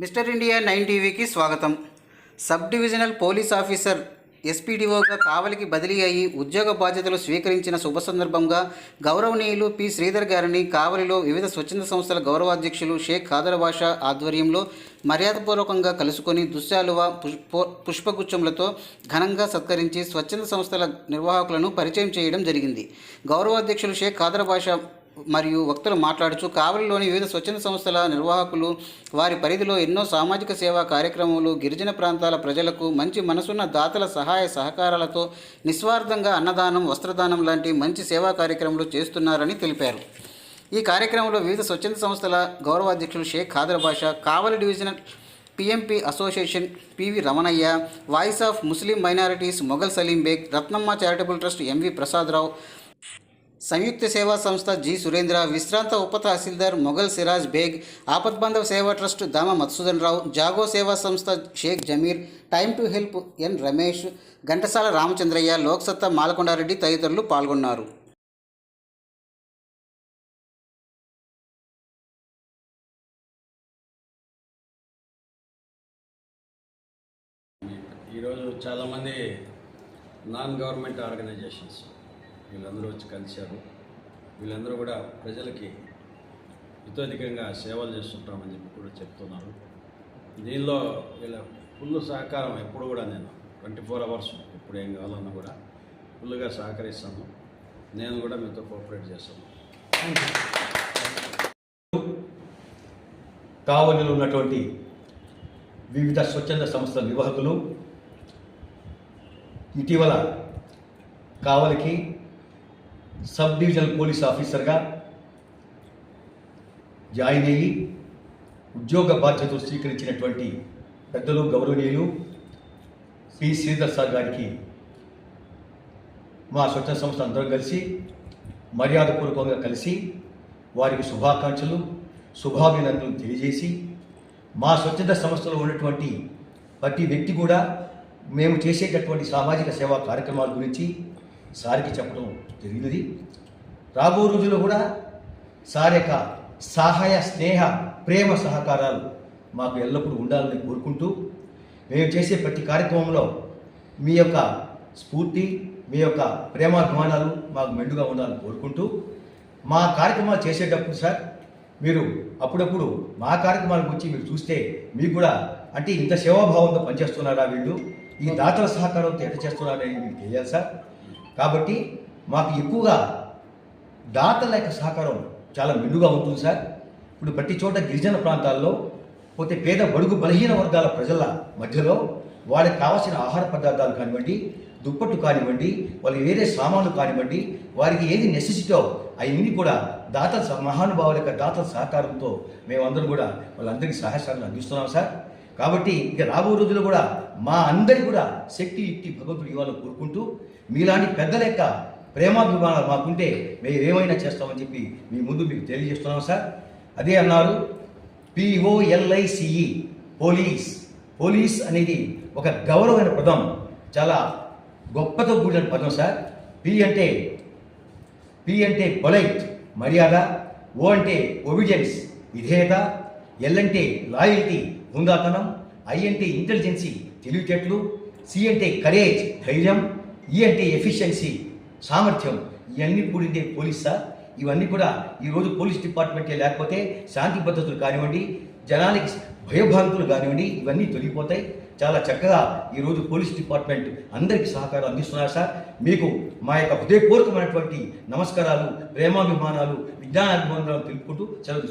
Mister India nine టీవీకి స్వాగతం. Sub divisional police officer ఎస్పీడీఓగా కావలికి బదిలీ అయి ఉద్యోగ బాధ్యతలు స్వీకరించిన శుభ సందర్భంగా గౌరవనీయులు పి. శ్రీధర్ గారిని కావలిలో వివిధ స్వచ్ఛంద సంస్థల గౌరవాధ్యక్షులు షేక్ ఖాదర్ బాషా ఆధ్వర్యంలో మర్యాదపూర్వకంగా కలుసుకొని దుశ్శాలువ పుష్పగుచ్చములతో ఘనంగా సత్కరించి స్వచ్ఛంద సంస్థల నిర్వాహకులను పరిచయం చేయడం జరిగింది. గౌరవాధ్యక్షులు షేక్ ఖాదర్ బాషా మరియు వక్తలు మాట్లాడుచు కావలిలోని వివిధ స్వచ్ఛంద సంస్థల నిర్వాహకులు వారి పరిధిలో ఎన్నో సామాజిక సేవా కార్యక్రమాలు గిరిజన ప్రాంతాల ప్రజలకు మంచి మనసున్న దాతల సహాయ సహకారాలతో నిస్వార్థంగా అన్నదానం వస్త్రదానం లాంటి మంచి సేవా కార్యక్రమాలు చేస్తున్నారని తెలిపారు. ఈ కార్యక్రమంలో వివిధ స్వచ్ఛంద సంస్థల గౌరవాధ్యక్షులు Sheikh Khader Basha Kavali divisional PMP association PV Ramanaiah voice of Muslim minorities Mughal Saleem Baig Ratnamma charitable trust MV Prasadarao సంయుక్త సేవా సంస్థ జి సురేంద్ర విశ్రాంత ఉప తహసీల్దార్ మొఘల్ సిరాజ్ బేగ్ ఆపద్బంధవ సేవా ట్రస్ట్ దామ మధుసూదన్ రావు జాగో సేవా సంస్థ Sheikh Jameer time to help N Ramesh Ghantasala Ramachandraiah Loksatta Malakondareddy తదితరులు పాల్గొన్నారు. ఈరోజు చాలామంది నాన్ గవర్నమెంట్ ఆర్గనైజేషన్స్ వీళ్ళందరూ వచ్చి కలిశారు. వీళ్ళందరూ కూడా ప్రజలకి ఇతోధికంగా సేవలు చేస్తుంటామని చెప్పి కూడా చెప్తున్నారు. దీనిలో వీళ్ళ ఫుల్ సహకారం ఎప్పుడు కూడా నేను ట్వంటీ ఫోర్ అవర్స్ ఎప్పుడు ఏం కావాలన్నా కూడా ఫుల్గా సహకరిస్తాను. నేను కూడా మీతో కోఆపరేట్ చేస్తాను. కావలిలో ఉన్నటువంటి వివిధ స్వచ్ఛంద సంస్థల నిర్వాహకులు ఇటీవల కావలికి సబ్ డివిజనల్ పోలీస్ ఆఫీసర్గా జాయిన్ అయ్యి ఉద్యోగ బాధ్యతలు స్వీకరించినటువంటి పెద్దలు గౌరవనీయులు పి శ్రీధర్ సార్ గారికి మా స్వచ్ఛంద సంస్థ అందరం కలిసి మర్యాదపూర్వకంగా కలిసి వారికి శుభాకాంక్షలు శుభాభినందనలు తెలియజేసి మా స్వచ్ఛంద సంస్థలో ఉన్నటువంటి ప్రతి వ్యక్తి కూడా మేము చేసేటటువంటి సామాజిక సేవా కార్యక్రమాల గురించి సారికి చెప్పడం జరిగినది. రాబో రోజుల్లో కూడా సార్ యొక్క సహాయ స్నేహ ప్రేమ సహకారాలు మాకు ఎల్లప్పుడూ ఉండాలని కోరుకుంటూ మేము చేసే ప్రతి కార్యక్రమంలో మీ యొక్క స్ఫూర్తి మీ యొక్క ప్రేమాభిమానాలు మాకు మెండుగా ఉండాలని కోరుకుంటూ మా కార్యక్రమాలు చేసేటప్పుడు సార్ మీరు అప్పుడప్పుడు మా కార్యక్రమాల గురించి మీరు చూస్తే మీకు కూడా అంటే ఇంత సేవాభావంతో పనిచేస్తున్నారా వీళ్ళు? ఈ దాతల సహకారంతో ఎట్లా చేస్తున్నారని మీకు తెలియాలి సార్. కాబట్టి మాకు ఎక్కువగా దాతల యొక్క సహకారం చాలా మెండుగా ఉంటుంది సార్. ఇప్పుడు ప్రతి చోట గిరిజన ప్రాంతాల్లో పోతే పేద బడుగు బలహీన వర్గాల ప్రజల మధ్యలో వాళ్ళకి కావాల్సిన ఆహార పదార్థాలు కానివ్వండి దుప్పట్టు కానివ్వండి వాళ్ళకి వేరే సామాన్లు కానివ్వండి వారికి ఏది నెసెసిటో అవన్నీ కూడా దాతల మహానుభావుల యొక్క దాతల సహకారంతో మేమందరం కూడా వాళ్ళందరికీ సహాయ అందిస్తున్నాం సార్. కాబట్టి ఇక రాబో రోజులు కూడా మా అందరి కూడా శక్తి ఇట్టి భగవంతుడు ఇవ్వాలని కోరుకుంటూ మీలాంటి పెద్దల యొక్క ప్రేమాభిమానాలు మాకుంటే మేము ఏమైనా చేస్తామని చెప్పి మీ ముందు మీకు తెలియజేస్తున్నాం సార్. అదే అన్నారు పిఓఎల్ఐసిఈ పోలీస్. పోలీస్ అనేది ఒక గౌరవమైన పదం. చాలా గొప్పతో కూడిన పదం సార్. పి అంటే పి అంటే పొలైట్ మర్యాద. ఓ అంటే ఒబిడియన్స్ విధేయత. ఎల్ అంటే లాయల్టీ. హుందాతనం ఐ అంటే ఇంటెలిజెన్సీ తెలివితేటలు సి అంటే కరేజ్ ధైర్యం ఈ అంటే ఎఫిషియన్సీ సామర్థ్యం ఇవన్నీ కూడిందే పోలీస్ సార్. ఇవన్నీ కూడా ఈరోజు పోలీస్ డిపార్ట్మెంటే లేకపోతే శాంతి భద్రతలు కానివ్వండి జనానికి భయభ్రాంతులు కానివ్వండి ఇవన్నీ తొలగిపోతాయి. చాలా చక్కగా ఈరోజు పోలీస్ డిపార్ట్మెంట్ అందరికీ సహకారం అందిస్తున్నారు సార్. మీకు మా యొక్క హృదయపూర్వకమైనటువంటి నమస్కారాలు ప్రేమాభిమానాలు విజ్ఞానాభిమానాలు తెలుపుకుంటూ సెలవు